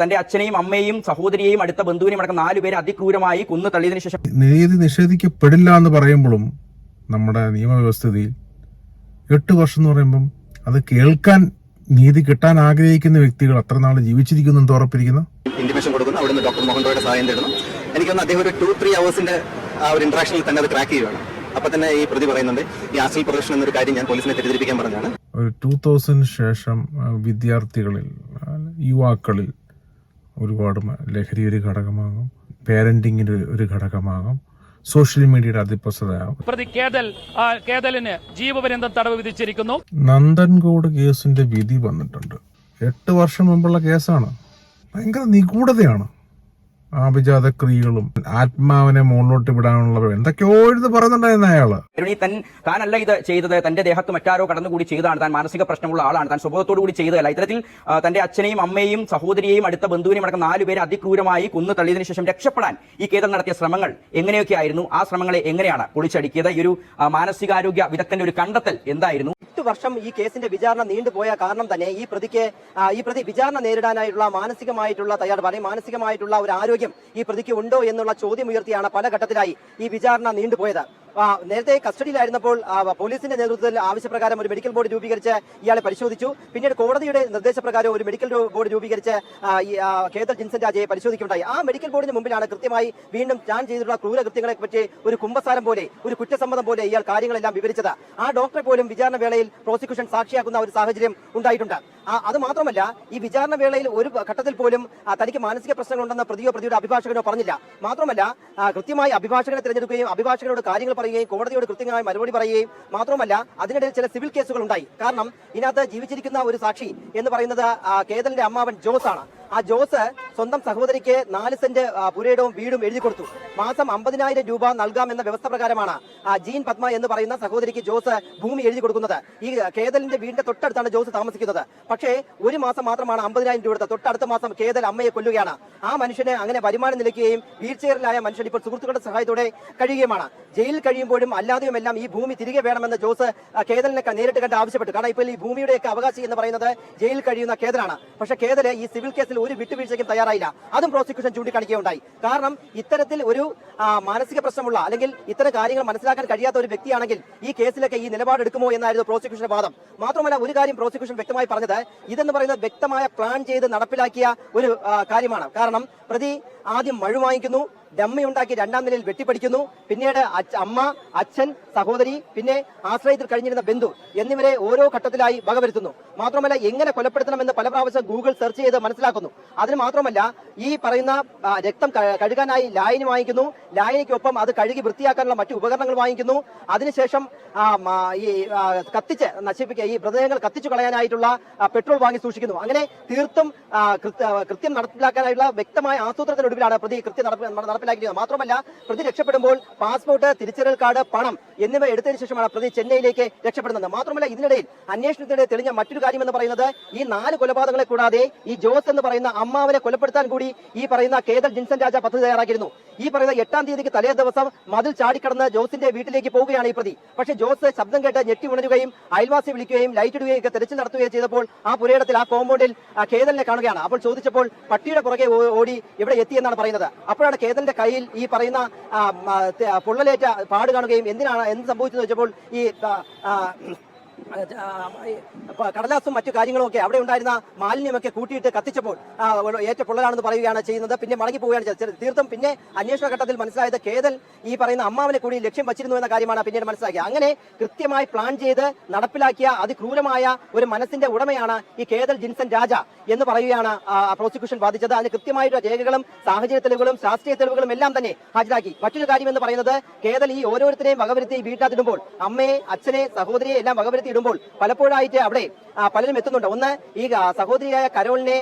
തന്റെ അച്ഛനെയും അമ്മയെയും സഹോദരിയെയും അടുത്ത ബന്ധുവിനെയും അടക്കം നാലുപേരെ അതിക്രൂരമായി കൊന്നു തള്ളിയതിനു ശേഷം നീതി നിഷേധിക്കപ്പെടില്ല എന്ന് പറയുമ്പോഴും നമ്മുടെ നിയമവ്യവസ്ഥയിൽ എട്ട് വർഷം എന്ന് പറയുമ്പം അത് കേൾക്കാൻ നീതി കിട്ടാൻ ആഗ്രഹിക്കുന്ന വ്യക്തികൾ അത്ര നാൾ ജീവിച്ചിരിക്കുന്നു എന്ന് ഉറപ്പിരിക്കുന്നു. ഇന്റിമേഷൻ കൊടുക്കുന്നു. അവിടുന്ന് ഡോക്ടർ മോഹൻ റോയുടെ സഹായം തേടുന്നു. എനിക്കൊന്ന് അദ്ദേഹം ഒരു ടു ത്രീ അവേഴ്സിന്റെ ആ ഒരു ഇന്ററാക്ഷനിൽ തന്നെ അത് ക്രാക്ക് ചെയ്യുകയാണ്. അപ്പൊ തന്നെ ഈ പ്രതി പറയുന്നുണ്ട് ഈ ആസിൽ പ്രദർശനം എന്നൊരു കാര്യം ഞാൻ പോലീസിനെ തെറ്റിദ്ധരിപ്പിക്കാൻ പറഞ്ഞാണ് ഒരു ടൂ തൗസൻഡ് ശേഷം വിദ്യാർത്ഥികളിൽ യുവാക്കളിൽ ഒരുപാട് ലഹരി ഒരു ഘടകമാകും. പേരന്റിങ്ങിന്റെ ഒരു ഘടകമാകും. സോഷ്യൽ മീഡിയയുടെ അതിപ്രസതമാകും പ്രതി കേതൽ ആ, കേതലിന് ജീവപര്യന്തം തടവ് വിധിച്ചിരിക്കുന്നു. നന്ദൻകോട് കേസിന്റെ വിധി വന്നിട്ടുണ്ട്. എട്ട് വർഷം മുമ്പുള്ള കേസാണ്. ഭയങ്കര നിഗൂഢതയാണ്. ആഭിജാത ക്രിയകളും ആത്മാവിനെ മുകളിലോട്ട് വിടാനുള്ള എന്തൊക്കെയോ എഴുതി പറയുന്നുണ്ടായിരുന്നു അയാൾ. താനല്ല ഇത് ചെയ്തത്. തന്റെ ദേഹത്ത് മറ്റാരോ കടന്നുകൂടി ചെയ്താണ് താൻ മാനസിക പ്രശ്നമുള്ള ആളാണ്. താൻ സ്വഭാവത്തോടു കൂടി ചെയ്തതല്ല. ഇത്തരത്തിൽ തന്റെ അച്ഛനെയും അമ്മയെയും സഹോദരിയെയും അടുത്ത ബന്ധുവിനെയും അടക്കം നാലുപേരെ അതിക്രൂരമായി കൊന്നു തള്ളിയതിനു ശേഷം രക്ഷപ്പെടാൻ ഈ കേതൽ നടത്തിയ ശ്രമങ്ങൾ എങ്ങനെയൊക്കെ ആയിരുന്നു ആ ശ്രമങ്ങളെ എങ്ങനെയാണ് പൊളിച്ചടുക്കിയത്? ഈ ഒരു മാനസികാരോഗ്യ വിദഗ്ധന്റെ ഒരു കണ്ടെത്തൽ എന്തായിരുന്നു? എട്ട് വർഷം ഈ കേസിന്റെ വിചാരണ നീണ്ടുപോയ കാരണം തന്നെ ഈ പ്രതിക്ക് ഈ പ്രതി വിചാരണ നേരിടാനായിട്ടുള്ള മാനസികമായിട്ടുള്ള തയ്യാറെടുപ്പ് മാനസികമായിട്ടുള്ള ഒരു ആരോഗ്യം ഈ പ്രതിക്ക് ഉണ്ടോ എന്നുള്ള ചോദ്യം ഉയർത്തിയാണ് പല ഘട്ടത്തിലായി ഈ വിചാരണ നീണ്ടുപോയത്. നേരത്തെ കസ്റ്റഡിയിലായിരുന്നപ്പോൾ പോലീസിന്റെ നേതൃത്വത്തിൽ ആവശ്യപ്രകാരം ഒരു മെഡിക്കൽ ബോർഡ് രൂപീകരിച്ച് ഇയാളെ പരിശോധിച്ചു. പിന്നീട് കോടതിയുടെ നിർദ്ദേശപ്രകാരം ഒരു മെഡിക്കൽ ബോർഡ് രൂപീകരിച്ച് കേതൽ ജിൻസൻ രാജയെ പരിശോധിക്കുകയുണ്ടായി. ആ മെഡിക്കൽ ബോർഡിന് മുമ്പിലാണ് കൃത്യമായി വീണ്ടും താൻ ചെയ്തിട്ടുള്ള ക്രൂരകൃത്യങ്ങളെ പറ്റി ഒരു കുമ്പസാരം പോലെ ഒരു കുറ്റസമ്മതം പോലെ ഇയാൾ കാര്യങ്ങളെല്ലാം വിവരിച്ചത്. ആ ഡോക്ടറെ പോലും വിചാരണ വേളയിൽ പ്രോസിക്യൂഷൻ സാക്ഷിയാക്കുന്ന ഒരു സാഹചര്യം ഉണ്ടായിട്ടുണ്ട്. അത് മാത്രമല്ല ഈ വിചാരണ വേളയിൽ ഒരു ഘട്ടത്തിൽ പോലും തനിക്ക് മാനസിക പ്രശ്നങ്ങളുണ്ടെന്ന് പ്രതിയോ പ്രതിയുടെ അഭിഭാഷകനോ പറഞ്ഞില്ല. മാത്രമല്ല കൃത്യമായി അഭിഭാഷകനെ തിരഞ്ഞെടുക്കുകയും അഭിഭാഷകനോട് കാര്യങ്ങൾ പറയുകയും കോടതിയോട് കൃത്യമായി മറുപടി പറയുകയും മാത്രമല്ല അതിനിടയിൽ ചില സിവിൽ കേസുകൾ ഉണ്ടായി കാരണം ഇതിനകത്ത് ജീവിച്ചിരിക്കുന്ന ഒരു സാക്ഷി എന്ന് പറയുന്നത് കേതലിന്റെ അമ്മാവൻ ജോസ് ആണ്. ആ ജോസ് സ്വന്തം സഹോദരിക്ക് നാല് സെന്റ് പുരയിടവും വീടും എഴുതി കൊടുത്തു. മാസം അമ്പതിനായിരം രൂപ നൽകാമെന്ന വ്യവസ്ഥ പ്രകാരമാണ് ജീൻ പത്മ എന്ന് പറയുന്ന സഹോദരിക്ക് ജോസ് ഭൂമി എഴുതി കൊടുക്കുന്നത്. ഈ കേതലിന്റെ വീടിന്റെ തൊട്ടടുത്താണ് ജോസ് താമസിക്കുന്നത്. പക്ഷേ ഒരു മാസം മാത്രമാണ് അമ്പതിനായിരം രൂപ തൊട്ടടുത്ത മാസം കേതൽ അമ്മയെ കൊല്ലുകയാണ്. ആ മനുഷ്യനെ അങ്ങനെ വരുമാനം നിലയ്ക്കുകയും വീൽ ചെയറിലായ മനുഷ്യൻ ഇപ്പോൾ സുഹൃത്തുക്കളുടെ സഹായത്തോടെ കഴിയുകയുമാണ്. ജയിലിൽ കഴിയുമ്പോഴും അല്ലാതെയും എല്ലാം ഈ ഭൂമി തിരികെ വേണമെന്ന് ജോസ് കേതലിനൊക്കെ നേരിട്ട് കണ്ട് ആവശ്യപ്പെട്ടു. കാരണം ഇപ്പോൾ ഈ ഭൂമിയുടെയൊക്കെ അവകാശി എന്ന് പറയുന്നത് ജയിലിൽ കഴിയുന്ന കേതലാണ് പക്ഷേ കേതൽ ഈ സിവിൽ കേസിൽ ഒരു വിട്ടുവീഴ്ചയ്ക്കും തയ്യാറായില്ല. അതും പ്രോസിക്യൂഷൻ ചൂണ്ടിക്കാണിക്കുകയുണ്ടായി. കാരണം ഇത്തരത്തിൽ ഒരു മാനസിക പ്രശ്നമുള്ള അല്ലെങ്കിൽ ഇത്തരം കാര്യങ്ങൾ മനസ്സിലാക്കാൻ കഴിയാത്ത ഒരു വ്യക്തിയാണെങ്കിൽ ഈ കേസിലൊക്കെ ഈ നിലപാടെടുക്കുമോ എന്നായിരുന്നു പ്രോസിക്യൂഷന്റെ വാദം. മാത്രമല്ല ഒരു കാര്യം പ്രോസിക്യൂഷൻ വ്യക്തമായി പറഞ്ഞത് ഇതെന്ന് പറയുന്നത് വ്യക്തമായ പ്ലാൻ ചെയ്ത് നടപ്പിലാക്കിയ ഒരു കാര്യമാണ്. കാരണം പ്രതി ആദ്യം മഴ വാങ്ങിക്കുന്നു ഡമ്മി ഉണ്ടാക്കി രണ്ടാം നിലയിൽ വെട്ടിപ്പടിക്കുന്നു. പിന്നീട് അമ്മ അച്ഛൻ സഹോദരി പിന്നെ ആശ്രയത്തിൽ കഴിഞ്ഞിരുന്ന ബന്ധു എന്നിവരെ ഓരോ ഘട്ടത്തിലായി വകവരുത്തുന്നു. മാത്രമല്ല എങ്ങനെ കൊലപ്പെടുത്തണമെന്ന് പല പ്രാവശ്യം ഗൂഗിൾ സെർച്ച് ചെയ്ത് മനസ്സിലാക്കുന്നു. അതിന് മാത്രമല്ല ഈ പറയുന്ന രക്തം കഴുകാനായി ലായനി വാങ്ങിക്കുന്നു. ലായനിക്കൊപ്പം അത് കഴുകി വൃത്തിയാക്കാനുള്ള മറ്റു ഉപകരണങ്ങൾ വാങ്ങിക്കുന്നു. അതിനുശേഷം ഈ കത്തിച്ച് നശിപ്പിക്കുക ഈ മൃതദേഹങ്ങൾ കത്തിച്ചു കളയാനായിട്ടുള്ള പെട്രോൾ വാങ്ങി സൂക്ഷിക്കുന്നു. അങ്ങനെ തീർത്തും കൃത്യം നടപ്പിലാക്കാനായിട്ടുള്ള വ്യക്തമായ ആസൂത്രത്തിനൊടുവിലാണ് പ്രതി കൃത്യം നടപ്പി- നടപ്പിലാക്കിയത് മാത്രമല്ല പ്രതി രക്ഷപ്പെടുമ്പോൾ പാസ്പോർട്ട് തിരിച്ചറിയൽ കാർഡ് പണം എന്നിവ എടുത്തതിനു ശേഷമാണ് പ്രതി ചെന്നൈയിലേക്ക് രക്ഷപ്പെടുന്നത്. മാത്രമല്ല ഇതിനിടയിൽ അന്വേഷണത്തിനിടെ തെളിഞ്ഞ മറ്റൊരു കാര്യം എന്ന് പറയുന്നത് ഈ നാല് കൊലപാതകങ്ങളെ കൂടാതെ ഈ ജോസ് എന്ന് പറയുന്ന അമ്മാവനെ കൊലപ്പെടുത്താൻ കൂടി ഈ പറയുന്ന കേതൽ ജിൻസൺ രാജ പദ്ധതി തയ്യാറാക്കിയിരുന്നു. ഈ പറയുന്ന എട്ടാം തീയതിക്ക് തലേ ദിവസം മതിൽ ചാടിക്കടന്ന് ജോസിന്റെ വീട്ടിലേക്ക് പോവുകയാണ് ഈ പ്രതി. പക്ഷേ ജോസ് ശബ്ദം കേട്ട് ഞെട്ടി ഉണരുകയും അയൽവാസി വിളിക്കുകയും ലൈറ്റ് ഇടുകയും ഒക്കെ തെരച്ചിൽ നടത്തുകയും ചെയ്തപ്പോൾ ആ പുരയിടത്തിൽ ആ കോമ്പൗണ്ടിൽ കേതലിനെ കാണുകയാണ്. അപ്പോൾ ചോദിച്ചപ്പോൾ പട്ടിയുടെ പുറകെ ഓടി ഇവിടെ എത്തിയെന്നാണ് പറയുന്നത്. അപ്പോഴാണ് കേതലിന്റെ കയ്യിൽ ഈ പറയുന്ന പൊള്ളലേറ്റ പാട് കാണുകയും എന്തിനാണ് എന്ത് സംഭവിച്ചെന്ന് വെച്ചപ്പോൾ ഈ കടലാസും മറ്റു കാര്യങ്ങളും ഒക്കെ അവിടെ ഉണ്ടായിരുന്ന മാലിന്യമൊക്കെ കൂട്ടിയിട്ട് കത്തിച്ചപ്പോൾ ഏറ്റ പൊള്ളലാണെന്ന് പറയുകയാണ് ചെയ്യുന്നത്. പിന്നെ മടങ്ങി പോവുകയാണ് ചെയ്തത്. തീർത്തും പിന്നെ അന്വേഷണ ഘട്ടത്തിൽ മനസ്സിലായത് കേതൽ ഈ പറയുന്ന അമ്മാവനെ കൂടി ലക്ഷ്യം വച്ചിരുന്നു എന്ന കാര്യമാണ് പിന്നീട് മനസ്സിലാക്കിയത്. അങ്ങനെ കൃത്യമായി പ്ലാൻ ചെയ്ത് നടപ്പിലാക്കിയ അതിക്രൂരമായ ഒരു മനസ്സിന്റെ ഉടമയാണ് ഈ കേതൽ ജിൻസൺ രാജ എന്ന് പറയുകയാണ് പ്രോസിക്യൂഷൻ വാദിച്ചത് അതിന് കൃത്യമായിട്ടുള്ള രേഖകളും സാഹചര്യ തെളിവുകളും ശാസ്ത്രീയ തെളിവുകളും എല്ലാം തന്നെ ഹാജരാക്കി. മറ്റൊരു കാര്യം എന്ന് പറയുന്നത് കേതൽ ഈ ഓരോരുത്തരെയും വകവരുത്തി വീട്ടിനകത്തിടുമ്പോൾ അമ്മയെ അച്ഛനെ സഹോദരിയെ എല്ലാം വകവരുത്തി ഇടുമ്പോൾ പലപ്പോഴായിട്ട് അവിടെ പലരും എത്തുന്നുണ്ട്. ഒന്ന് ഈ സഹോദരിയായ കരോളിനെ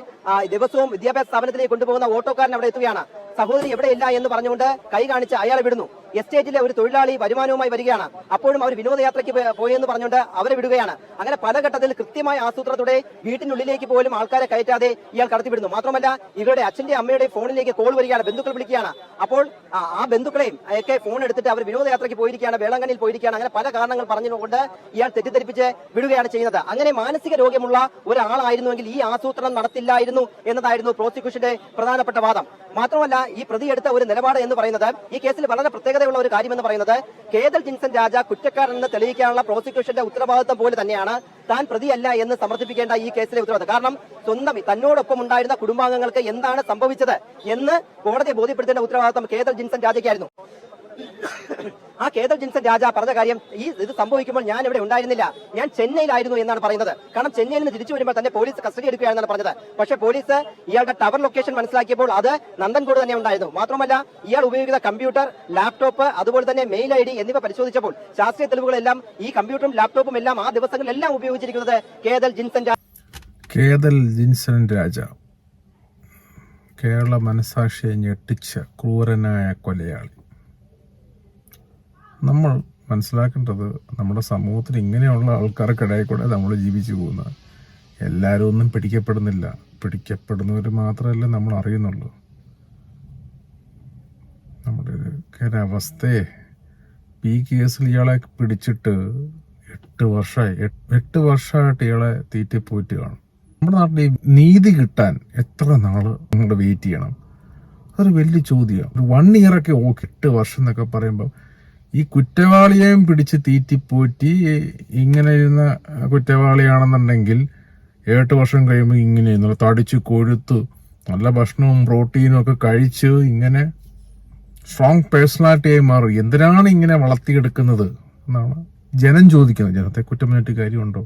ദിവസവും വിദ്യാഭ്യാസ സ്ഥാപനത്തിലേക്ക് കൊണ്ടുപോകുന്ന ഓട്ടോക്കാരൻ അവിടെ എത്തുകയാണ്. സഹോദരി എവിടെയില്ല എന്ന് പറഞ്ഞുകൊണ്ട് കൈ കാണിച്ച് അയാളെ വിടുന്നു. എസ്റ്റേറ്റിലെ ഒരു തൊഴിലാളി വരുമാനവുമായി വരികയാണ്. അപ്പോഴും അവർ വിനോദയാത്രയ്ക്ക് പോയെന്ന് പറഞ്ഞുകൊണ്ട് അവരെ വിടുകയാണ്. അങ്ങനെ പല ഘട്ടത്തിൽ കൃത്യമായ ആസൂത്രത്തോടെ വീട്ടിനുള്ളിലേക്ക് പോലും ആൾക്കാരെ കയറ്റാതെ ഇയാൾ കടത്തിവിടുന്നു. മാത്രമല്ല ഇവരുടെ അച്ഛന്റെ അമ്മയുടെ ഫോണിലേക്ക് കോൾ വരികയാണ്. ബന്ധുക്കൾ വിളിക്കുകയാണ്. അപ്പോൾ ആ- ബന്ധുക്കളെയും ഒക്കെ ഫോൺ എടുത്തിട്ട് അവർ വിനോദയാത്രയ്ക്ക് പോയിരിക്കുകയാണ് വേളങ്കണ്ണിൽ പോയിരിക്കുകയാണ്. അങ്ങനെ പല കാരണങ്ങൾ പറഞ്ഞുകൊണ്ട് ഇയാൾ തെറ്റിദ്ധരിപ്പിച്ച് വിടുകയാണ് ചെയ്യുന്നത്. അങ്ങനെ മാനസിക രോഗമുള്ള ഒരാളായിരുന്നുവെങ്കിൽ ഈ ആസൂത്രണം നടത്തില്ലായിരുന്നു എന്നതായിരുന്നു പ്രോസിക്യൂഷന്റെ പ്രധാനപ്പെട്ട വാദം. മാത്രമല്ല ഈ പ്രതി എടുത്ത ഒരു നിലപാട് എന്ന് പറയുന്നത് ഈ കേസിൽ വളരെ പ്രത്യേകതയുള്ള ഒരു കാര്യം എന്ന് പറയുന്നത് കേതൽ ജിൻസൺ രാജ കുറ്റക്കാരനെന്ന് തെളിയിക്കാനുള്ള പ്രോസിക്യൂഷന്റെ ഉത്തരവാദിത്വം പോലെ തന്നെയാണ് താൻ പ്രതിയല്ല എന്ന് സമർത്ഥിപ്പിക്കേണ്ട ഈ കേസിലെ ഉത്തരവാദിത്വം കാരണം സ്വന്തം തന്നോടൊപ്പം ഉണ്ടായിരുന്ന കുടുംബാംഗങ്ങൾക്ക് എന്താണ് സംഭവിച്ചത് എന്ന് കോടതിയെ ബോധ്യപ്പെടുത്തേണ്ട ഉത്തരവാദിത്വം കേതൽ ജിൻസൺ രാജയ്ക്കായിരുന്നു. ആ കേതൽ ജിൻസൺ രാജ പറഞ്ഞ കാര്യം ഈ ഇത് സംഭവിക്കുമ്പോൾ ഞാൻ ഇവിടെ ഉണ്ടായിരുന്നില്ല. ഞാൻ ചെന്നൈയിലായിരുന്നു എന്നാണ് പറയുന്നത്. കാരണം ചെന്നൈയിൽ നിന്ന് തിരിച്ചു വരുമ്പോൾ തന്നെ പോലീസ് കസ്റ്റഡി എടുക്കുകയാണെന്നാണ് പറഞ്ഞത്. പക്ഷെ പോലീസ് ഇയാളുടെ ടവർ ലൊക്കേഷൻ മനസ്സിലാക്കിയപ്പോൾ അത് നന്ദൻകോട് തന്നെ ഉണ്ടായിരുന്നു. മാത്രമല്ല ഇയാൾ ഉപയോഗിക്കുന്ന കമ്പ്യൂട്ടർ ലാപ്ടോപ്പ് അതുപോലെ തന്നെ മെയിൽ ഐ ഡി എന്നിവ പരിശോധിച്ചപ്പോൾ ശാസ്ത്രീയ തെളിവുകളെല്ലാം ഈ കമ്പ്യൂട്ടറും ലാപ്ടോപ്പും എല്ലാം ആ ദിവസങ്ങളിലെല്ലാം ഉപയോഗിച്ചിരിക്കുന്നത് കേതൽ ജിൻസൺ രാജ കേതൽ ജിൻസൺ രാജ. കേരള മനസാക്ഷിയെ ഞെട്ടിച്ച ക്രൂരനായ കൊലയാളി. നമ്മൾ മനസ്സിലാക്കേണ്ടത് നമ്മുടെ സമൂഹത്തിൽ ഇങ്ങനെയുള്ള ആൾക്കാർക്കിടയിൽ കൂടെ നമ്മൾ ജീവിച്ചു പോകുന്നത് എല്ലാവരും ഒന്നും പിടിക്കപ്പെടുന്നില്ല. പിടിക്കപ്പെടുന്നവർ മാത്രമല്ല നമ്മൾ അറിയുന്നുള്ളൂ. നമ്മുടെ ഒരു പി കേസിൽ ഇയാളെ പിടിച്ചിട്ട് എട്ട് വർഷമായി. എട്ട് വർഷമായിട്ട് ഇയാളെ തീറ്റിപ്പോയിട്ട് കാണും. നമ്മുടെ നാട്ടിൽ നീതി കിട്ടാൻ എത്ര നാൾ നമ്മൾ വെയിറ്റ് ചെയ്യണം? അതൊരു വലിയ ചോദ്യമാണ്. ഒരു വൺ ഇയറൊക്കെ ഓക്കെ എട്ട് വർഷം എന്നൊക്കെ പറയുമ്പോൾ ഈ കുറ്റവാളിയെയും പിടിച്ച് തീറ്റിപ്പോറ്റി ഇങ്ങനെ ഇരുന്ന കുറ്റവാളിയാണെന്നുണ്ടെങ്കിൽ ഏട്ട് വർഷം കഴിയുമ്പോൾ ഇങ്ങനെ നല്ല തടിച്ച് കൊഴുത്ത് നല്ല ഭക്ഷണവും പ്രോട്ടീനും ഒക്കെ കഴിച്ച് ഇങ്ങനെ സ്ട്രോങ് പേഴ്സണാലിറ്റിയായി മാറും. എന്തിനാണ് ഇങ്ങനെ വളർത്തിയെടുക്കുന്നത് എന്നാണ് ജനം ചോദിക്കുന്നത്. ജനത്തെ കുറ്റം കാര്യമുണ്ടോ?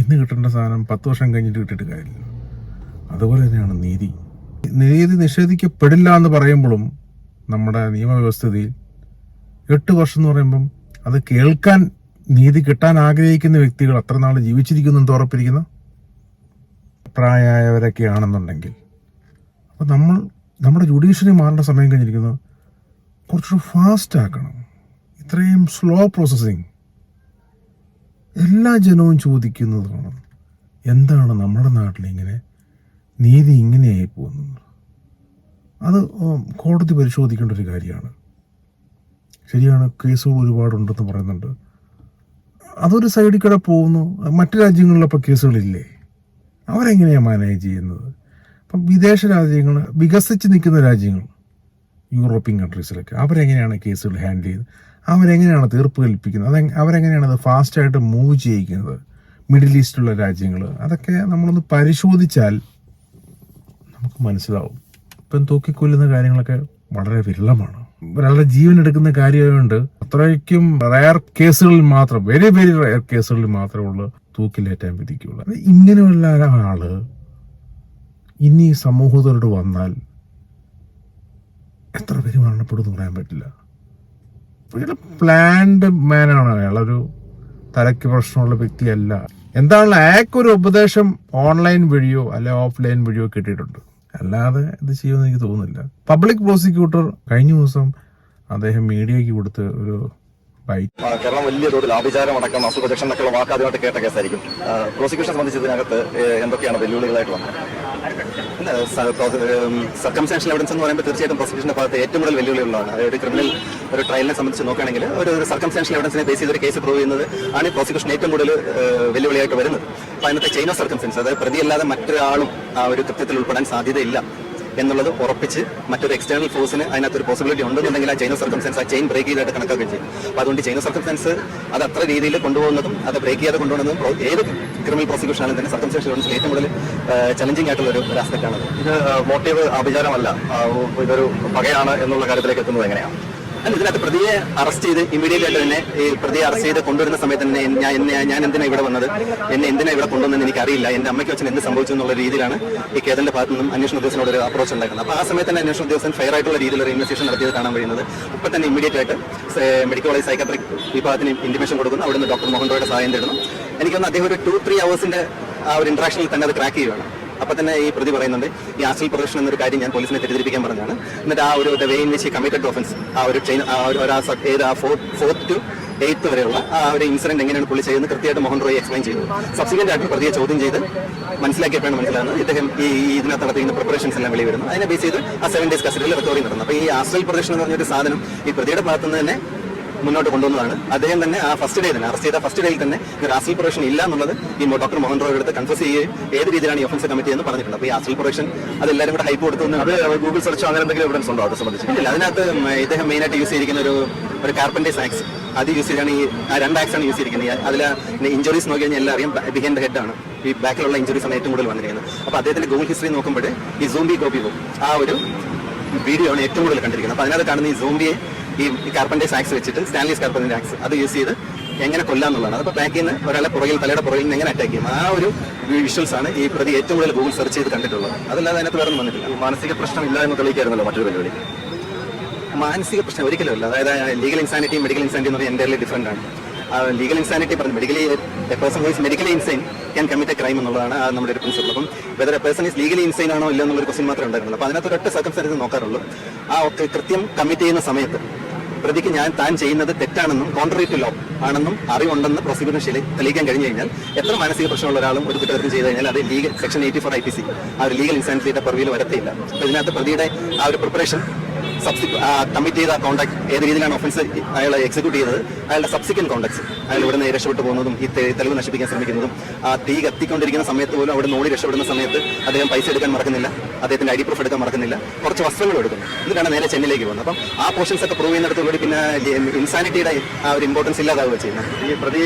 ഇന്ന് കിട്ടേണ്ട സാധനം പത്ത് വർഷം കഴിഞ്ഞിട്ട് കിട്ടിയിട്ട് കാര്യമില്ല. അതുപോലെ തന്നെയാണ് നീതി. നീതി നിഷേധിക്കപ്പെടില്ല എന്ന് പറയുമ്പോഴും നമ്മുടെ നിയമവ്യവസ്ഥയിൽ എട്ട് വർഷം എന്ന് പറയുമ്പം അത് കേൾക്കാൻ നീതി കിട്ടാൻ ആഗ്രഹിക്കുന്ന വ്യക്തികൾ അത്ര നാൾ ജീവിച്ചിരിക്കുന്നു എന്ന് ഉറപ്പിരിക്കുന്ന? പ്രായമായവരൊക്കെ ആണെന്നുണ്ടെങ്കിൽ. അപ്പം നമ്മൾ നമ്മുടെ ജുഡീഷ്യറി മാറേണ്ട സമയം കഴിഞ്ഞിരിക്കുന്നു. കുറച്ചുകൂടി ഫാസ്റ്റ് ആക്കണം. ഇത്രയും സ്ലോ പ്രോസസ്സിങ് എല്ലാ ജനവും ചോദിക്കുന്നതാണ് എന്താണ് നമ്മുടെ നാട്ടിൽ ഇങ്ങനെ നീതി ഇങ്ങനെയായി പോകുന്നത്? അത് കോടതി പരിശോധിക്കേണ്ട ഒരു കാര്യമാണ്. ശരിയാണ് കേസുകൾ ഒരുപാടുണ്ടെന്ന് പറയുന്നുണ്ട്. അതൊരു സൈഡിൽ കൂടെ പോകുന്നു. മറ്റു രാജ്യങ്ങളിലപ്പോൾ കേസുകളില്ലേ? അവരെങ്ങനെയാണ് മാനേജ് ചെയ്യുന്നത്? അപ്പം വിദേശ രാജ്യങ്ങൾ വികസിച്ച് നിൽക്കുന്ന രാജ്യങ്ങൾ യൂറോപ്യൻ കൺട്രീസിലൊക്കെ അവരെങ്ങനെയാണ് കേസുകൾ ഹാൻഡിൽ ചെയ്യുന്നത്? അവരെങ്ങനെയാണ് തീർപ്പ് കൽപ്പിക്കുന്നത്? അതെ അവരെങ്ങനെയാണ് അത് ഫാസ്റ്റായിട്ട് മൂവ് ചെയ്യിക്കുന്നത്? മിഡിൽ ഈസ്റ്റിലുള്ള രാജ്യങ്ങൾ അതൊക്കെ നമ്മളൊന്ന് പരിശോധിച്ചാൽ നമുക്ക് മനസ്സിലാവും. ഇപ്പം തൂക്കിക്കൊല്ലുന്ന കാര്യങ്ങളൊക്കെ വളരെ വിരളമാണ്. ഒരാളുടെ ജീവൻ എടുക്കുന്ന കാര്യമായതുകൊണ്ട് അത്രയ്ക്കും റയർ കേസുകളിൽ മാത്രം വെരി വെരി റയർ കേസുകളിൽ മാത്രമേ ഉള്ളൂ തൂക്കിലേറ്റാൻ വിധിക്കുള്ളൂ. ഇങ്ങനെയുള്ള ഒരാൾ ഇനി സമൂഹത്തോട് വന്നാൽ എത്ര പേര് മരണപ്പെടുമെന്ന് പറയാൻ പറ്റില്ല. അയാൾ പ്ലാൻഡ് മാനാണ് അയാളൊരു തലയ്ക്ക് പ്രശ്നമുള്ള വ്യക്തിയല്ല. എന്താണല്ലോ അയാൾക്കൊരു ഉപദേശം ഓൺലൈൻ വഴിയോ അല്ലെ ഓഫ്ലൈൻ വഴിയോ കിട്ടിയിട്ടുണ്ട്. അല്ലാതെ ഇത് ചെയ്യുമെന്ന് എനിക്ക് തോന്നുന്നില്ല. പബ്ലിക് പ്രോസിക്യൂട്ടർ കഴിഞ്ഞ ദിവസം അദ്ദേഹം മീഡിയയ്ക്ക് കൊടുത്ത് ഒരു കേരളം വലിയ തോതിൽ ആഭിചാരം അടക്കം അസുഖദക്ഷം എന്നൊക്കെയുള്ള വാക്ക് ആദ്യമായിട്ട് കേട്ട കേസായിരിക്കും. പ്രോസിക്യൂഷൻ സംബന്ധിച്ച് ഇതിനകത്ത് എന്തൊക്കെയാണ് വെല്ലുവിളികളായിട്ട് വന്നത്? സർക്കംസ്റ്റാൻഷ്യൽ എവിഡൻസ് എന്ന് പറയുമ്പോൾ തീർച്ചയായിട്ടും പ്രോസിക്യൂഷന്റെ ഭാഗത്ത് ഏറ്റവും കൂടുതൽ വെല്ലുവിളികളാണ് അതായത് ക്രിമിനൽ ഒരു ട്രയലിനെ സംബന്ധിച്ച് നോക്കുകയാണെങ്കിൽ ഒരു സർക്കംസ്റ്റാൻഷ്യൽ എവിഡൻസിനെ ബേസ് ചെയ്തൊരു കേസ് പ്രൂവ് ചെയ്യുന്നത് ആണ് പ്രോസിക്യൂഷൻ ഏറ്റവും കൂടുതൽ വെല്ലുവിളിയായിട്ട് വരുന്നത്. അപ്പോൾ അതിനകത്ത് ചെയിൻ ഓഫ് സർക്കംസ്റ്റൻസ് അതായത് പ്രതിയല്ലാതെ മറ്റൊരാളും ആ ഒരു കൃത്യത്തിൽ ഉൾപ്പെടാൻ സാധ്യതയില്ല. എന്നുള്ളത് ഉറപ്പിച്ച് മറ്റൊരു എക്സ്റ്റേണൽ ഫോഴ്സിന് അതിനകത്ത് ഒരു പോസിബിലിറ്റി ഉണ്ടെന്നുണ്ടെങ്കിൽ ആ ചൈന ഓഫ് സർക്കംസ്റ്റൻസ് ആ ചെയിൻ ബ്രേക്ക് ചെയ്തായിട്ട് കണക്കാക്കുകയും ചെയ്യും. അപ്പോൾ അതുകൊണ്ട് ചൈന സർക്കംസ്റ്റൻസ് അത് അത്ര രീതിയിൽ കൊണ്ടുപോകുന്നതും അത് ബ്രേക്ക് ചെയ്യാതെ കൊണ്ടുപോകുന്നതും ഏത് ക്രിമിനൽ പ്രോസിക്യൂഷൻ ആണെങ്കിലും തന്നെ എവിഡൻസിൽ ഏറ്റവും കൂടുതൽ ചലഞ്ചിങ് ആയിട്ടുള്ള ഒരു ആസ്പെക്ട് ആണ് ഇത് മോട്ടീവ് അഭിചാരമല്ല. ഇതൊരു പകയാണ് എന്നുള്ള കാര്യത്തിലേക്ക് എത്തുന്നത് എങ്ങനെയാണ്? ഇതിനകത്ത് പ്രതിയെ അറസ്റ്റ് ചെയ്ത് ഇമ്മീഡിയറ്റ് ആയിട്ട് തന്നെ ഈ പ്രതിയെ അറസ്റ്റ് ചെയ്ത് കൊണ്ടുവരുന്ന സമയത്ത് തന്നെ ഞാൻ ഞാൻ എന്തിനാണ് ഇവിടെ വന്നത്? എന്നെ എന്തിനാണ് ഇവിടെ കൊണ്ടുവന്നെന്ന് എനിക്കറിയില്ല. എന്റെ അമ്മയ്ക്ക് വെച്ചാൽ എന്ത് സംഭവിച്ചു എന്നുള്ള രീതിയിലാണ് ഈ കേരളത്തിന്റെ ഭാഗത്തു നിന്നും അന്വേഷണ ഉദ്യോഗസ്ഥനോട് ഒരു അപ്രോച്ച് ഉണ്ടാക്കുന്നത് അപ്പോൾ ആ സമയത്ത് തന്നെ അന്വേഷണ ഉദ്യോഗസ്ഥൻ ഫെയർ ആയിട്ടുള്ള രീതിയിൽ ഒരു ഇൻവെസ്റ്റിഗേഷൻ നടത്തിയത് കാണാൻ കഴിയുന്നത്. ഇപ്പൊ തന്നെ ഇമ്മീഡിയറ്റ് ആയിട്ട് മെഡിക്കൽ കോളേജ് സൈക്കാട്രിക് വിഭാഗത്തിന് ഇന്റിമേഷൻ കൊടുക്കുന്നു. അവിടുന്ന് ഡോക്ടർ മോഹൻ റോയുടെ സഹായം തേടുന്നു. എനിക്കൊന്ന് അദ്ദേഹം ഒരു ടു ത്രീ അവേഴ്സിന്റെ ആ ഒരു ഇന്ററാക്ഷനിൽ തന്നെ അത് ക്രാക്ക് ചെയ്യുകയാണ് അപ്പൊ തന്നെ ഈ പ്രതി പറയുന്നുണ്ട് ഈ ആസ്ട്രൽ പ്രൊഡക്ഷൻ എന്നൊരു കാര്യം ഞാൻ പോലീസിനെ തെറ്റിദ്ധരിപ്പിക്കാൻ പറഞ്ഞാണ് എന്നിട്ട് ആ ഒരു way in which committed offence ആ ഒരു ട്രെയിൻ ആ ഒരു ഏത് ആ ഫോർത്ത് ടു എയ്ത്ത് വരെയുള്ള ആ ഒരു ഇൻസിഡന്റ് എങ്ങനെയാണ് പുള്ളി ചെയ്യുന്നത് കൃത്യമായിട്ട് മോഹൻ റോയ് എക്സ്പ്ലെയിൻ ചെയ്തു. സബ്സിക്വന്റ് ആയിട്ട് പ്രതിയെ ചോദ്യം ചെയ്ത് മനസ്സിലാക്കിയപ്പോഴാണ് മനസ്സിലാകുന്നത് ഇദ്ദേഹം ഈ ഇതിനകത്ത് നടത്തിക്കുന്ന പ്രിപ്പറേഷൻസ് എല്ലാം വെളിവരുന്നു അതിനെ ബേസ് ചെയ്ത് ആ സെവൻ ഡേയ്സ് കസ്റ്റഡിയിൽ റിക്കവറി നടന്നു. അപ്പൊ ഈ ആസ്ട്രൽ പ്രൊഡക്ഷൻ എന്ന് പറഞ്ഞൊരു സാധനം ഈ പ്രതിയുടെ ഭാഗത്തുനിന്ന് തന്നെ മുന്നോട്ട് കൊണ്ടുവന്നതാണ്. അദ്ദേഹം തന്നെ ആ ഫസ്റ്റ് ഡേ തന്നെ അറസ്റ്റ് ചെയ്ത ഫസ്റ്റ് ഡേയിൽ തന്നെ ഒരു അസിൽ പ്രൊഡക്ഷൻ ഇല്ല എന്നുള്ളത് ഈ ഡോക്ടർ മോഹൻ റോയുടെ അടുത്ത് കൺഫ്യൂസ് ചെയ്യുകയും ഏത് രീതിയിലാണ് ഈ ഒഫൻസ് കമ്മിറ്റി എന്ന് പറഞ്ഞിട്ടുണ്ട്. അപ്പോൾ ഈ അസൽ പ്രൊഡക്ഷൻ അതെല്ലാവരും കൂടെ ഹൈപ്പ് കൊടുത്തു അത് ഗൂഗിൾ സെർച്ച് അങ്ങനെ എന്തെങ്കിലും എവിഡൻസ് ഉണ്ടോ അത് സംബന്ധിച്ച്? ഇല്ല അതിനകത്ത് ഇദ്ദേഹം മെയിനായിട്ട് യൂസ് ചെയ്തിരിക്കുന്ന ഒരു ഒരു കാർപ്പന്റേസ് ആക്സ് അത് യൂസ് ചെയ്താണ് ഈ ആ രണ്ട് ആക്സ് ആണ് യൂസ് ചെയ്തിരിക്കുന്നത്. അതിൽ ഇഞ്ചുറീസ് നോക്കി കഴിഞ്ഞാൽ എല്ലാം അറിയാം ബിഹൈൻഡ് ഹെഡ് ആണ്. ഈ ബാക്കിലുള്ള ഇഞ്ചുറീസ് ആണ് ഏറ്റവും കൂടുതൽ വന്നിരിക്കുന്നത്. അപ്പൊ അദ്ദേഹത്തിന്റെ ഗൂഗിൾ ഹിസ്റ്ററി നോക്കുമ്പോൾ ഈ സൂംബി കോപ്പി പോകും ആ ഒരു വീഡിയോ ആണ് ഏറ്റവും കൂടുതൽ കണ്ടിരിക്കുന്നത്. അപ്പൊ അതിനകത്ത് കാണുന്ന ഈ സോംബിയെ ഈ കാർപ്പന്റെ ആക്സ് വെച്ചിട്ട് സ്റ്റാൻലീസ് കാർപ്പന്റെ ആക്സ് അത് യൂസ് ചെയ്ത് എങ്ങനെ കൊല്ലാന്നുള്ളതാണ്. അതിപ്പോൾ ബാക്കിൽ നിന്ന് ഒരാളെ പുറകിൽ തലയുടെ പുറകിൽ നിന്ന് എങ്ങനെ അറ്റാക്ക് ചെയ്യും? ആ ഒരു വിഷ്വൽസ് ആണ് ഈ പ്രതി ഏറ്റവും കൂടുതൽ ഗൂഗിൾ സെർച്ച് ചെയ്ത് കണ്ടിട്ടുള്ളത്. അതല്ലാതെ അതിനകത്ത് വേറെ വന്നിട്ടില്ല. മാനസിക പ്രശ്നം ഇല്ല എന്ന് തെളിയിക്കായിരുന്നല്ലോ മറ്റൊരു പരിപാടി. മാനസിക പ്രശ്നം ഒരിക്കലും അല്ല. അതായത് ലീഗൽ ഇൻസാനിറ്റി മെഡിക്കൽ ഇൻസാനിറ്റി എന്ന് പറഞ്ഞാൽ എന്റെ ഡിഫറെന്റ് ആണ്. ലീഗൽ ഇൻസാനിറ്റി പറഞ്ഞു medically a person who medically insane can commit a crime എന്നുള്ളതാണ് ആ നമ്മുടെ ഒരു പ്രിൻസിപ്പിൾ അപ്പം whether a person is legally insane ആണോ ഇല്ല എന്നുള്ളൊരു ക്വസ്റ്റ്യൻ മാത്രമേ ഉണ്ടായിരുന്നുള്ളൂ. അപ്പോൾ അതിനകത്ത് ഒരൊറ്റ സർക്കംസ്റ്റൻസ് നോക്കാറുള്ളൂ. ആ ഒക്കെ കൃത്യം കമ്മിറ്റ് ചെയ്യുന്ന സമയത്ത് പ്രതിക്ക് ഞാൻ താൻ ചെയ്യുന്നത് തെറ്റാണെന്നും കോൺട്രറി ടു ലോ ആണെന്നും അറിവുണ്ടെന്ന് പ്രോസിക്യൂഷൻ ശരി തെളിയിക്കാൻ കഴിഞ്ഞു കഴിഞ്ഞാൽ എത്ര മാനസിക പ്രശ്നമുള്ള ഒരാളും ഒരു കുറ്റകൃത്യം ചെയ്തു കഴിഞ്ഞാൽ അത് legal section eighty four I P C ആ ഒരു ലീഗൽ ഇൻസാനിറ്റിയുടെ പെർവിയിൽ വരത്തില്ല. ഇതിനകത്ത് പ്രതിയുടെ ആ ഒരു പ്രിപ്പറേഷൻ കമ്മിറ്റ് ചെയ്ത കോണ്ടാക്ട് ഏത് രീതിയിലാണ് ഒഫൻസ് അയാൾ എക്സിക്യൂട്ട് ചെയ്തത്? അയാളുടെ സബ്സിക്വന്റ് കോണ്ടാക്ട്സ് അയാൾ ഇവിടെ നിന്ന് രക്ഷപ്പെട്ടു പോകുന്നതും ഈ തെളിവ് നശിപ്പിക്കാൻ ശ്രമിക്കുന്നതും ആ തീ കത്തിക്കൊണ്ടിരിക്കുന്ന സമയത്ത് പോലും അവിടെ നോടി ഓടി രക്ഷപ്പെടുന്ന സമയത്ത് അദ്ദേഹം പൈസ എടുക്കാൻ മറക്കുന്നില്ല. അദ്ദേഹത്തിന്റെ ഐ ഡി പ്രൂഫ് എടുക്കാൻ മറക്കുന്നില്ല. കുറച്ച് വസ്ത്രങ്ങൾ എടുക്കുന്നു. എന്നിട്ടാണ് നേരെ ചെന്നൈയിലേക്ക് പോകുന്നത്. അപ്പം ആ പോർഷൻസ് ഒക്കെ പ്രൂവ് ചെയ്യുന്നിടത്തോടുകൂടി പിന്നെ ഇൻസാനിറ്റിയുടെ ആ ഒരു ഇമ്പോർട്ടൻസ് ഇല്ലാതാവുക ചെയ്യുന്നത് ഈ പ്രതി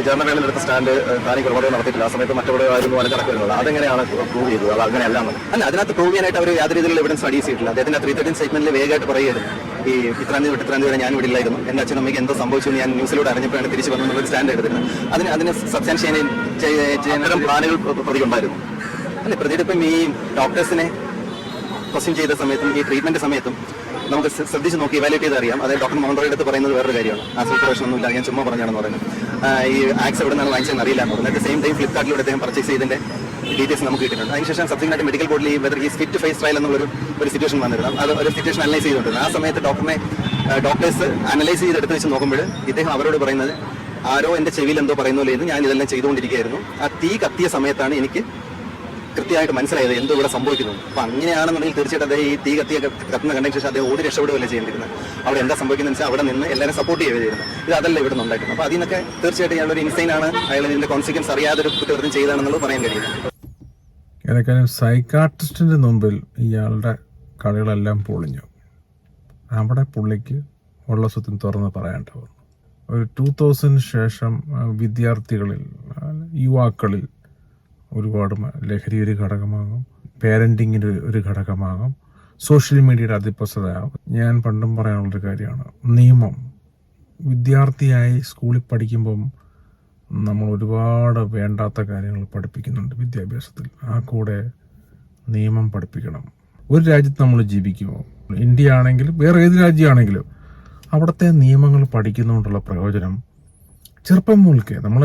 വിചാരണ വേളയിൽ എടുത്ത സ്റ്റാൻഡ് താനി കൊലപാതകം നടത്തിയിട്ടില്ല. ആ സമയത്ത് മറ്റവിടെ ആയിരുന്നു കണക്കുള്ളത് അതെങ്ങനെയാണ് പ്രൂവ് ചെയ്തത്? അത് അങ്ങനെയല്ല അല്ല അതിനകത്ത് പ്രൂവ് ചെയ്യാനായിട്ട് അവർ യാതൊരു രീതിയിലുള്ള എവിഡൻസ് അഡീസ് ചെയ്തിട്ടില്ല. അദ്ദേഹത്തിന്റെ ത്രീ തേർട്ടീൻ സ്റ്റേറ്റ്മെന്റിൽ വേഗമായിട്ട് പറയുമായിരുന്നു ഈ ഇത്രാം തീയതി ഇത്രാം തീയതി ഞാൻ ഇവിടെ ഇല്ലായിരുന്നു. എന്റെ അച്ഛനും അമ്മയ്ക്ക് എന്തോ സംഭവിച്ചു ഞാൻ ന്യൂസിലൂടെ അറിഞ്ഞപ്പോഴാണ് തിരിച്ചു വന്നു എന്നുള്ള സ്റ്റാൻഡ് എടുത്തിരുന്നത്. അതിന് അതിന് സബ്സ്റ്റാൻഷ്യേറ്റ് അത്തരം പ്ലാനുകൾ പ്രതിക്കുണ്ടായിരുന്നു അല്ല പ്രതിയുടെ ഈ ഡോക്ടേഴ്സിനെ ക്വസ്റ്റ്യൻ ചെയ്ത സമയത്തും ഈ ട്രീറ്റ്മെന്റ് സമയത്തും നമുക്ക് ശ്ര- ശ്രദ്ധിച്ച് നോക്കി ഇവാലുവേറ്റ് ചെയ്ത് അറിയാം. അതായത് ഡോക്ടർ മോഹൻ റോയുടെ അടുത്ത് പറയുന്നത് വേറൊരു കാര്യമാണ്. ആ സൂപ്പർവേഷൻ ഒന്നും ഇല്ല ഞാൻ ചുമ്മാ പറഞ്ഞാണെന്ന് പറയുന്നത്. ഈ ആക്സ് എവിടെ നിന്നാണ് വാങ്ങിച്ചതെന്ന് അറിയില്ല. എന്ന് പറഞ്ഞിട്ട് സെയിം ടൈം ഫ്ലിപ്കാർട്ടിലൂടെ അദ്ദേഹം പർച്ചേസ് ചെയ്തതിന്റെ ഡീറ്റെയിൽസ് നമുക്ക് കിട്ടിയിട്ടുണ്ട്. അതിനുശേഷം സബ്സിംഗ് ആയിട്ട് മെഡിക്കൽ ബോർഡിൽ ഈ വെതർ ഈ ഫിറ്റ് ഫേസ് ട്രയൽ എന്നുള്ളൊരു ഒരു സിറ്റുവേഷൻ വന്നിരുന്നു. അത് ഒരു സിറ്റുവേഷൻ അനലൈസ് ചെയ്തിട്ടുണ്ട് ആ സമയത്ത് ഡോക്ടറിനെ ഡോക്ടേഴ്സ് അനലൈസ് ചെയ്തെടുത്ത് വെച്ച് നോക്കുമ്പോൾ ഇദ്ദേഹം അവരോട് പറയുന്നത് ആരോ എന്റെ ചെവിയിൽ എന്തോ പറയുന്നില്ലായിരുന്നു ഞാൻ ഇതെല്ലാം ചെയ്തുകൊണ്ടിരിക്കുകയായിരുന്നു. ആ തീ കത്തിയ സമയത്താണ് എനിക്ക് കൃത്യമായിട്ട് മനസ്സിലായത് എന്തോ ഇവിടെ സംഭവിക്കുന്നു. അപ്പൊ അങ്ങനെയാണെന്നുണ്ടെങ്കിൽ തീർച്ചയായിട്ടും അദ്ദേഹം ഈ തീ കത്തിയ കത്തുന്ന കണ്ടതിന് ശേഷം അദ്ദേഹം ഓടി രക്ഷപ്പെടുകയല്ലേ ചെയ്യേണ്ടിരുന്നത് അവിടെ എന്താ സംഭവിക്കുന്നത് വെച്ചാൽ അവിടെ നിന്ന് എല്ലാവരും സപ്പോർട്ട് ചെയ്യുകയായിരുന്നു ഇത് അതല്ല ഇവിടെ നിന്നുണ്ടായിരുന്നു അപ്പൊ അതിനൊക്കെ തീർച്ചയായിട്ടും ഇയാളൊരു ഇൻസൈൻ ആണ്. അയാൾ ഇതിന്റെ കോൺസിക്വൻസ് അറിയാതൊരു കുറ്റകൃത്യം ചെയ്താണെന്നുള്ളത് പറയാൻ കഴിയില്ല. ഏതൊക്കെയാലും സൈക്കാട്രിസ്റ്റിന്റെ മുമ്പിൽ ഇയാളുടെ കളികളെല്ലാം പൊളിഞ്ഞു. അവിടെ പുള്ളിക്ക് ഉള്ള സ്വത്തിന് തുറന്ന് പറയേണ്ട ഒരു ടൂ തൗസൻഡ് ശേഷം വിദ്യാർത്ഥികളിൽ യുവാക്കളിൽ ഒരുപാട് ലഹരി ഒരു ഘടകമാകും. പേരന്റിങ്ങിന്റെ ഒരു ഘടകമാകും. സോഷ്യൽ മീഡിയയുടെ അതിപ്രസതയാകും ഞാൻ പണ്ടും പറയാനുള്ളൊരു കാര്യമാണ്. നിയമം. വിദ്യാർത്ഥിയായി സ്കൂളിൽ പഠിക്കുമ്പം നമ്മൾ ഒരുപാട് വേണ്ടാത്ത കാര്യങ്ങൾ പഠിപ്പിക്കുന്നുണ്ട് വിദ്യാഭ്യാസത്തിൽ. ആ കൂടെ നിയമം പഠിപ്പിക്കണം. ഒരു രാജ്യത്ത് നമ്മൾ ജീവിക്കുമോ ഇന്ത്യ ആണെങ്കിലും വേറെ ഏത് രാജ്യമാണെങ്കിലും അവിടുത്തെ നിയമങ്ങൾ പഠിക്കുന്നതുകൊണ്ടുള്ള പ്രയോജനം ചെറുപ്പം മുതൽക്കേ നമ്മൾ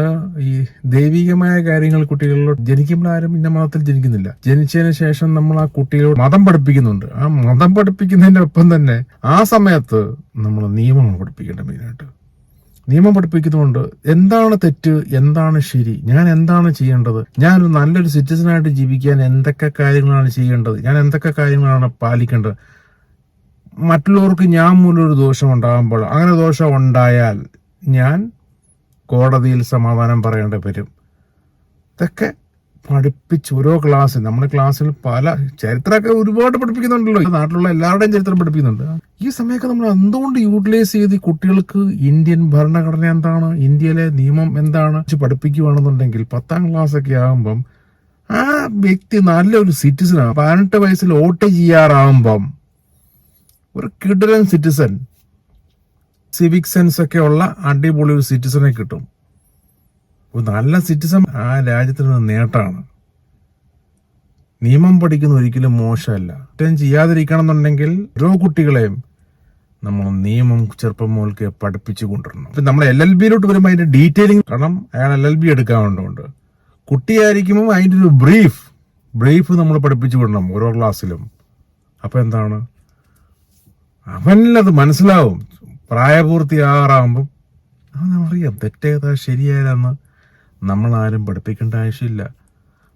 ഈ ദൈവികമായ കാര്യങ്ങൾ കുട്ടികളിലോട്ട് ജനിക്കുമ്പോൾ ആരും ഇന്ന മതത്തിൽ ജനിക്കുന്നില്ല. ജനിച്ചതിന് ശേഷം നമ്മൾ ആ കുട്ടികളോട് മതം പഠിപ്പിക്കുന്നുണ്ട്. ആ മതം പഠിപ്പിക്കുന്നതിന്റെ ഒപ്പം തന്നെ ആ സമയത്ത് നമ്മൾ നിയമങ്ങൾ പഠിപ്പിക്കേണ്ട മെയിനായിട്ട് നിയമം പഠിപ്പിക്കുന്നതുകൊണ്ട് എന്താണ് തെറ്റ് എന്താണ് ശരി ഞാൻ എന്താണ് ചെയ്യേണ്ടത് ഞാൻ ഒരു നല്ലൊരു സിറ്റിസനായിട്ട് ജീവിക്കാൻ എന്തൊക്കെ കാര്യങ്ങളാണ് ചെയ്യേണ്ടത് ഞാൻ എന്തൊക്കെ കാര്യങ്ങളാണ് പാലിക്കേണ്ടത്. മറ്റുള്ളവർക്ക് ഞാൻ മൂലം ഒരു ദോഷം ഉണ്ടാകുമ്പോൾ അങ്ങനെ ദോഷം ഉണ്ടായാൽ ഞാൻ കോടതിയിൽ സമാധാനം പറയേണ്ടി വരും. ഇതൊക്കെ പഠിപ്പിച്ച് ഓരോ ക്ലാസ്സിൽ നമ്മുടെ ക്ലാസ്സിൽ പല ചരിത്രമൊക്കെ ഒരുപാട് പഠിപ്പിക്കുന്നുണ്ടല്ലോ. നാട്ടിലുള്ള എല്ലാവരുടെയും ചരിത്രം പഠിപ്പിക്കുന്നുണ്ട്. ഈ സമയമൊക്കെ നമ്മൾ എന്തുകൊണ്ട് യൂട്ടിലൈസ് ചെയ്ത് കുട്ടികൾക്ക് ഇന്ത്യൻ ഭരണഘടന എന്താണ് ഇന്ത്യയിലെ നിയമം എന്താണ് പഠിപ്പിക്കുകയാണെന്നുണ്ടെങ്കിൽ പത്താം ക്ലാസ് ഒക്കെ ആകുമ്പം ആ വ്യക്തി നല്ലൊരു സിറ്റിസൺ ആണ്. പതിനെട്ട് വയസ്സിൽ വോട്ട് ചെയ്യാറാകുമ്പം ഒരു കിടലൻ സിറ്റിസൺ സിവിക് സെൻസ് ഒക്കെ ഉള്ള അടിപൊളി ഒരു സിറ്റിസനെ കിട്ടും. നല്ല സിറ്റിസൺ ആ രാജ്യത്തിനൊരു നേട്ടമാണ് നിയമം പഠിക്കുന്ന ഒരിക്കലും മോശമല്ല. കുറ്റം ചെയ്യാതിരിക്കണം എന്നുണ്ടെങ്കിൽ ഓരോ കുട്ടികളെയും നമ്മൾ നിയമം ചെറുപ്പം മുതൽക്ക് പഠിപ്പിച്ചു കൊണ്ടിരണം ഇപ്പൊ നമ്മൾ എൽ എൽ ബിയിലോട്ട് വരുമ്പോൾ അതിന്റെ ഡീറ്റെയിലിംഗ് കാരണം അയാൾ എൽ എൽ ബി എടുക്കാറുണ്ട്. കുട്ടിയായിരിക്കുമ്പോൾ അതിന്റെ ഒരു ബ്രീഫ് ബ്രീഫ് നമ്മൾ പഠിപ്പിച്ചു വിടണം ഓരോ ക്ലാസ്സിലും അപ്പം എന്താണ്? അവനിലത് മനസ്സിലാവും. പ്രായപൂർത്തിയാറാകുമ്പം അവനറിയാം തെറ്റേതാ ശരിയേതാന്ന് നമ്മളാരും പഠിപ്പിക്കേണ്ട ആവശ്യമില്ല.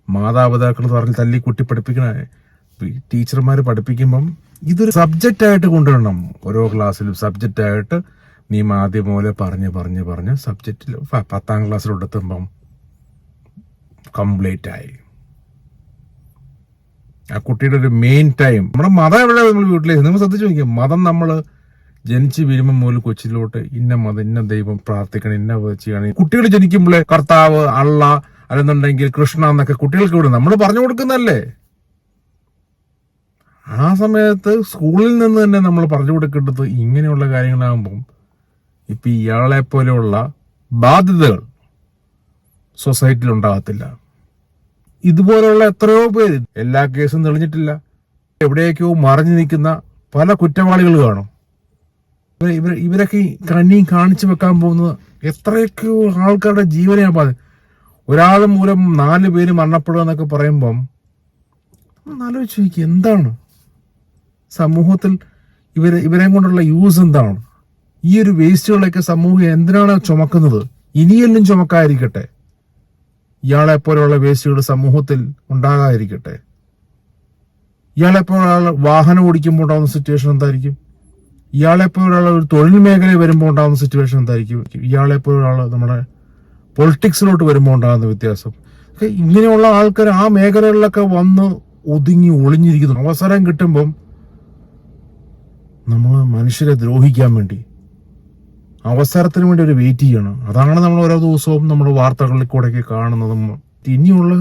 മാതാപിതാക്കൾ പറഞ്ഞ് തല്ലി കുട്ടി പഠിപ്പിക്കണ ടീച്ചർമാർ പഠിപ്പിക്കുമ്പം ഇതൊരു സബ്ജക്റ്റായിട്ട് കൊണ്ടുവരണം. ഓരോ ക്ലാസ്സിലും സബ്ജക്റ്റായിട്ട് നീ ആദ്യം പോലെ പറഞ്ഞ് പറഞ്ഞ് പറഞ്ഞ് സബ്ജക്റ്റിൽ പത്താം ക്ലാസ്സിലോട്ടെത്തുമ്പം കംപ്ലീറ്റ് ആയി ആ കുട്ടിയുടെ ഒരു മെയിൻ ടൈം. നമ്മുടെ മതം എവിടെ നമ്മൾ വീട്ടിലേക്ക് നിങ്ങൾ ശ്രദ്ധിച്ചു നോക്കിയാൽ മതം നമ്മൾ ജനിച്ച് വീഴുമ്പോൾ മുതൽ കൊച്ചിലോട്ട് ഇന്ന മത ഇന്ന ദൈവം പ്രാർത്ഥിക്കണം ഇന്ന ചെയ്യണം. കുട്ടികൾ ജനിക്കുമ്പോഴേ കർത്താവ് അള്ള അല്ലെന്നുണ്ടെങ്കിൽ കൃഷ്ണ എന്നൊക്കെ കുട്ടികൾക്ക് വിടും നമ്മൾ പറഞ്ഞു കൊടുക്കുന്നല്ലേ ആ സമയത്ത് സ്കൂളിൽ നിന്ന് തന്നെ നമ്മൾ പറഞ്ഞു കൊടുക്കേണ്ടത് ഇങ്ങനെയുള്ള കാര്യങ്ങളാകുമ്പം ഇപ്പൊ ഇയാളെ പോലെയുള്ള ബാധ്യതകൾ സൊസൈറ്റിയിൽ ഉണ്ടാകത്തില്ല. ഇതുപോലെയുള്ള എത്രയോ പേര് എല്ലാ കേസും തെളിഞ്ഞിട്ടില്ല. എവിടെയൊക്കെയോ മറഞ്ഞു നിൽക്കുന്ന പല കുറ്റവാളികൾ കാണും. ഇവർ ഇവർ ഇവരൊക്കെ കണ്ണിയും കാണിച്ചു വെക്കാൻ പോകുന്നത് എത്രയൊക്കെയോ ആൾക്കാരുടെ ജീവനെയാണ് ബാധ ഒരാൾ മൂലം നാല് പേര് മരണപ്പെടുക എന്നൊക്കെ പറയുമ്പം ആലോചിച്ച് നോക്കി എന്താണ്? സമൂഹത്തിൽ ഇവരെ ഇവരെ കൊണ്ടുള്ള യൂസ് എന്താണ്? ഈ ഒരു വേസ്റ്റുകളൊക്കെ സമൂഹം എന്തിനാണ് ചുമക്കുന്നത്? ഇനിയെല്ലാം ചുമക്കാതിരിക്കട്ടെ. ഇയാളെ പോലെയുള്ള വേസ്റ്റുകൾ സമൂഹത്തിൽ ഉണ്ടാകാതിരിക്കട്ടെ. ഇയാളെ വാഹനം ഓടിക്കുമ്പോൾ ഉണ്ടാകുന്ന സിറ്റുവേഷൻ എന്തായിരിക്കും? ഇയാളെ പോലുള്ള ഒരു തൊഴിൽ മേഖലയിൽ വരുമ്പോൾ ഉണ്ടാകുന്ന സിറ്റുവേഷൻ എന്തായിരിക്കും? ഇയാളെ പോലുള്ള നമ്മുടെ പൊളിറ്റിക്സിലോട്ട് വരുമ്പോൾ ഉണ്ടാകുന്ന വ്യത്യാസം. ഇങ്ങനെയുള്ള ആൾക്കാർ ആ മേഖലകളിലൊക്കെ വന്ന് ഒതുങ്ങി ഒളിഞ്ഞിരിക്കുന്നു. അവസരം കിട്ടുമ്പം നമ്മൾ മനുഷ്യരെ ദ്രോഹിക്കാൻ വേണ്ടി അവസരത്തിന് വേണ്ടി ഒരു വെയിറ്റ് ചെയ്യണം. അതാണ് നമ്മൾ ഓരോ ദിവസവും നമ്മൾ വാർത്തകളിൽ കൂടെയൊക്കെ കാണുന്നതും ഇനിയുള്ള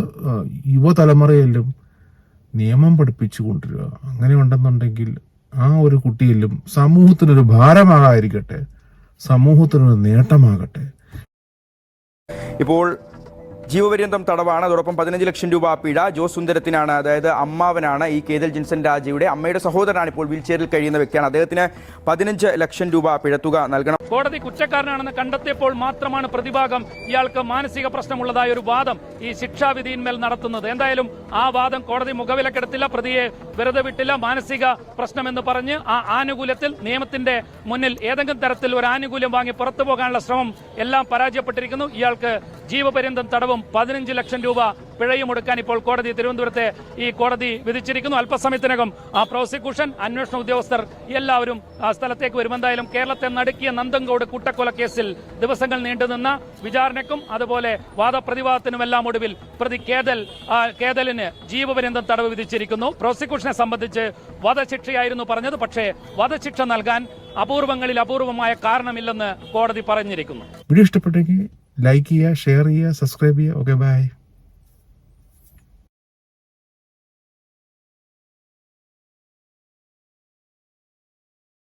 യുവതലമുറയിലും നിയമം പഠിപ്പിച്ചു കൊണ്ടുവരിക. അങ്ങനെ ഉണ്ടെന്നുണ്ടെങ്കിൽ ആ ഒരു കുട്ടിയിലും സമൂഹത്തിനൊരു ഭാരമാകാതിരിക്കട്ടെ സമൂഹത്തിനൊരു നേട്ടമാകട്ടെ. ഇപ്പോൾ ജീവപര്യന്തം തടവാണ്. അതോടൊപ്പം പതിനഞ്ച് ലക്ഷം രൂപ പിഴ. ജോസ് സുന്ദരത്തിനാണ് അതായത് അമ്മാവനാണ് ഈ കേതൽ ജിൻസൺ രാജയുടെ അമ്മയുടെ സഹോദരനാണ് ഇപ്പോൾ വീൽചെയറിൽ കഴിയുന്ന വ്യക്തിയാണ്. അദ്ദേഹത്തിന് പതിനഞ്ച് ലക്ഷം രൂപ പിഴത്തുക നൽകണം. കോടതി കുറ്റക്കാരനാണെന്ന് കണ്ടെത്തിയപ്പോൾ മാത്രമാണ് പ്രതിഭാഗം ഇയാൾക്ക് മാനസിക പ്രശ്നമുള്ളതായ ഒരു വാദം ഈ ശിക്ഷാവിധിയിന്മേൽ നടത്തുന്നത്. എന്തായാലും ആ വാദം കോടതി മുഖവിലക്കെടുത്തില്ല. പ്രതിയെ വെറുതെ വിട്ടില്ല. മാനസിക പ്രശ്നമെന്ന് പറഞ്ഞ് ആ ആനുകൂല്യത്തിൽ നിയമത്തിന്റെ മുന്നിൽ ഏതെങ്കിലും തരത്തിൽ ഒരു ആനുകൂല്യം വാങ്ങി പുറത്തു പോകാനുള്ള ശ്രമം എല്ലാം പരാജയപ്പെട്ടിരിക്കുന്നു. ഇയാൾക്ക് ജീവപര്യന്തം തടവും പതിനഞ്ച് ലക്ഷം രൂപ പിഴയും കൊടുക്കാൻ ഇപ്പോൾ കോടതി തിരുവനന്തപുരത്തെ ഈ കോടതി വിധിച്ചിരിക്കുന്നു. അല്പസമയത്തിനകം ആ പ്രോസിക്യൂഷൻ അന്വേഷണ ഉദ്യോഗസ്ഥർ എല്ലാവരും സ്ഥലത്തേക്ക് വരുമെന്തായാലും കേരളത്തെ നടുക്കിയ നന്ദങ്കോട് കൂട്ടക്കൊല കേസിൽ ദിവസങ്ങൾ നീണ്ടുനിന്ന വിചാരണയ്ക്കും അതുപോലെ വാദപ്രതിവാദത്തിനുമെല്ലാം ഒടുവിൽ പ്രതി കേതൽ കേതലിന് ജീവപര്യന്തം തടവ് വിധിച്ചിരിക്കുന്നു. പ്രോസിക്യൂഷനെ സംബന്ധിച്ച് വധശിക്ഷയായിരുന്നു പറഞ്ഞത്. പക്ഷേ വധശിക്ഷ നൽകാൻ അപൂർവങ്ങളിൽ അപൂർവമായ കാരണമില്ലെന്ന് കോടതി പറഞ്ഞിരിക്കുന്നു. വീഡിയോ ഇഷ്ടപ്പെട്ടെങ്കിൽ ലൈക്ക് ചെയ്യുക ഷെയർ ചെയ്യുക സബ്സ്ക്രൈബ് ചെയ്യുക. Okay bye